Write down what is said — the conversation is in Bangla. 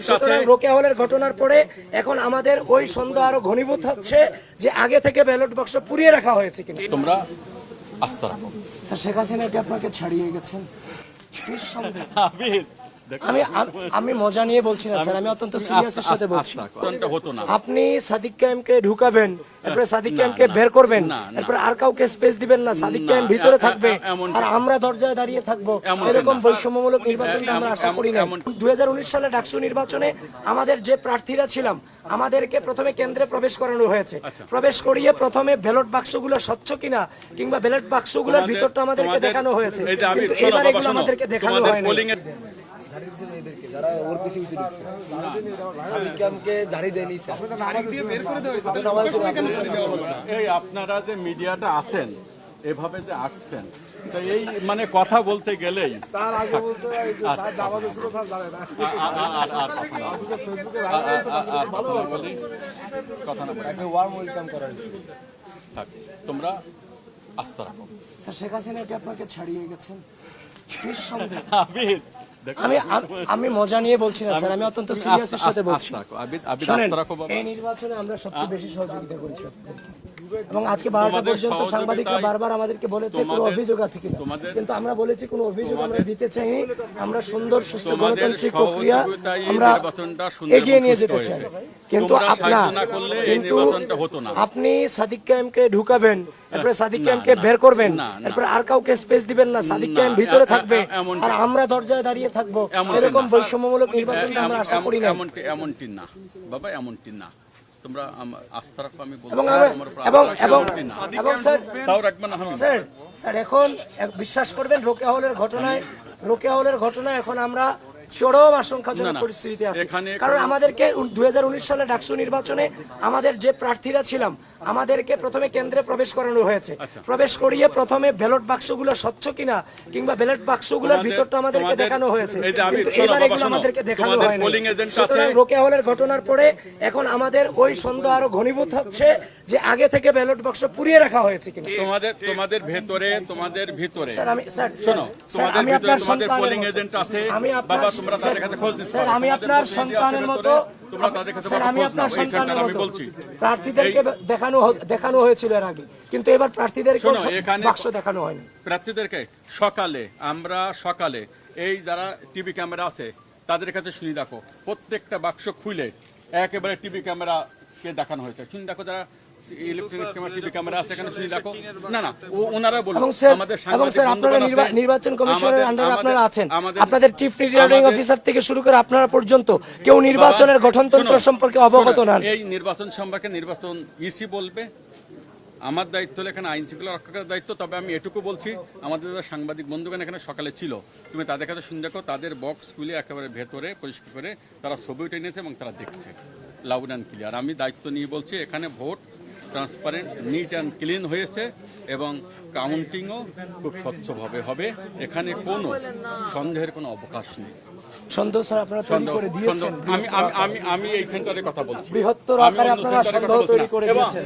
সুতরাং রোকেয়া হলের ঘটনার পরে এখন আমাদের ওই সন্দেহ আরও ঘনীভূত হচ্ছে যে আগে থেকে ব্যালট বাক্স পুড়িয়ে রাখা হয়েছে কিনা। তোমরা আস্থা রাখো। স্যার শেখ হাসিনা কি আপনাকে ছাড়িয়ে গেছেন? নিঃসন্দেহে। আমি আমি- মজা নিয়ে বলছি না স্যার আমি অত্যন্ত সিরিয়াসের সাথে বলছি। আপনি সাদিক কায়েমকে ঢুকাবেন এরপরে সাদিক কায়েমকে বের করবেন। এরপরে আর কাউকে স্পেস দিবেন না সাদিক কায়েম ভিতরে থাকবে। আর আমরা দরজায় দাঁড়িয়ে থাকব। এরকম বৈষম্যমূলক নির্বাচনটা আমরা আশা করি না দুই হাজার উনিশ সালে ডাকসু নির্বাচনে আমাদের যে প্রার্থীরা ছিলাম আমাদেরকে প্রথমে কেন্দ্রে প্রবেশ করানো হয়েছে। আচ্ছা। প্রবেশ করিয়ে প্রথমে ব্যালট বাক্সগুলো স্বচ্ছ কিনা কিংবা ব্যালট বাক্সগুলোর ভিতরটা আমাদেরকে দেখানো হয়েছে। কিন্তু এবার এগুলো আমাদেরকে দেখানো তোমাদের যারা ওর পিছে পিছে ঝাড়ি দেয়নি এই আপনারা যে মিডিয়াটা আছেন এভাবে যে আসছেন তো এই মানে কথা বলতে গেলেই তোমরা আস্থা রাখো। স্যার শেখ হাসিনা কি আপনাকে ছাড়িয়ে গেছেন? আবির আমি আমি- মজা নিয়ে বলছি না স্যার আমি অত্যন্ত সিরিয়াসের সাথে বলছি এই নির্বাচনে আমরা সবচেয়ে বেশি সহযোগিতা করেছি। এবং আজকে বারোটা পর্যন্ত সাংবাদিকরা বারবার আমাদেরকে বলেছে কোনো অভিযোগ আছে কিনা। কিন্তু আমরা বলেছি কোনো অভিযোগ আমরা দিতে চাইনি। আমরা সুন্দর সুস্থ গণতান্ত্রিক প্রক্রিয়া আমরা এগিয়ে নিয়ে যেতে চাই। কিন্তু আপনার কিন্তু। আপনি সাদিক কায়েমকে ঢুকাবেন এরপরে সাদিক কায়েমকে বের করবেন। এরপরে আর কাউকে স্পেস দিবেন না সাদিক কায়েম ভিতরে থাকবে। আর আমরা দরজায় দাঁড়িয়ে থাকব। এরকম বৈষম্যমূলক নির্বাচনটা আমরা আশা করি না এমনটি না। বাবা এমনটি না। তোমরা আস্থা রাখো আমি বলছি এবং আমার এবং এবং এবং স্যার তাও রাখবেন আমি স্যার স্যার এখন বিশ্বাস করবেন রোকেয়া হলের ঘটনায় রোকেয়া হলের ঘটনায় এখন আমরা চরম আশঙ্কাজনক পরিস্থিতিতে আছি। কারণ আমাদেরকে দুই সালে ডাকসু নির্বাচনে আমাদের যে প্রার্থীরা ছিলাম আমাদেরকে প্রথমে কেন্দ্রে প্রবেশ করানো হয়েছে। আচ্ছা। প্রবেশ করিয়ে প্রথমে ব্যালট বাক্সগুলো স্বচ্ছ কিনা কিংবা ব্যালট বাক্সগুলোর ভিতরটা আমাদেরকে দেখানো হয়েছে। কিন্তু এবার এগুলো আমাদেরকে দেখানো তোমাদের হয় না polling agent সুতরাং আছে। হলের ঘটনার পরে এখন আমাদের ওই সন্দেহ আরও ঘনীভূত হচ্ছে যে আগে থেকে ব্যালট বাক্স পুড়িয়ে রাখা হয়েছে কিনা। তোমাদের তোমাদের ভেতরে তোমাদের ভিতরে। স্যার আমি স্যার শোনো তোমাদের আমি ভিতরে আপনার তোমাদের পোলিং এজেন্ট আছে। আমি আপনার বাবা তোমরা তাদের কাছে খোঁজ নিতে আমি আপনার সন্তানের মতো তোমরা তাদের কাছে আমি আপনার সন্তানের মতো। বলছি। প্রার্থীদেরকে দেখানো দেখানো হয়েছিল এর আগে। কিন্তু এবার প্রার্থীদেরকে বাক্স দেখানো হয়নি। প্রার্থীদেরকে সকালে আমরা সকালে এই যারা টিভি ক্যামেরা আছে তাদের কাছে শুনি দেখো প্রত্যেকটা বাক্স খুলে একেবারে টিভি ক্যামেরা কে দেখানো হয়েছে। শুনি দেখো যারা ইলেকট্রনিক ক্যামেরা টিভি ক্যামেরা আছে এখানে শুনি দেখো। না না ও- ওনারা বলুন এবং স্যার আমাদের এবং সাংবাদিক স্যার আপনারা বন্ধুগণ নির্বা- আছে, নির্বাচন কমিশনের আন্ডারে আপনারা আছেন। আপনাদের চিফ রিটার্নিং অফিসার থেকে শুরু করে আপনারা পর্যন্ত কেউ নির্বাচনের গঠনতন্ত্র সম্পর্কে অবগত নন। এই নির্বাচন সম্পর্কে নির্বাচন ইসি বলবে। আমার দায়িত্ব হলো এখানে আইন শৃঙ্খলা রক্ষা করার দায়িত্ব তবে আমি এটুকু বলছি আমাদের যারা সাংবাদিক বন্ধুগণ এখানে সকালে ছিল তুমি তাদের কাছে শুনে দেখো তাদের বক্স খুলে একেবারে ভেতরে পরিষ্কার করে তারা ছবি উঠে নিয়েছে এবং তারা দেখছে। লাউড অ্যান্ড ক্লিয়ার আমি দায়িত্ব নিয়ে বলছি এখানে vote transparent neat and clean হয়েছে এবং কাউন্টিংও খুব স্বচ্ছভাবে হবে। এখানে কোনো সন্দেহের কোনো অবকাশ নেই। সন্দেহ স্যার আপনারা তৈরি করে দিয়েছেন। আমি আমি আমি এই সেন্টারে কথা বলছি। বৃহত্তর আকারে আপনারা সন্দেহ তৈরি করে দিয়েছেন।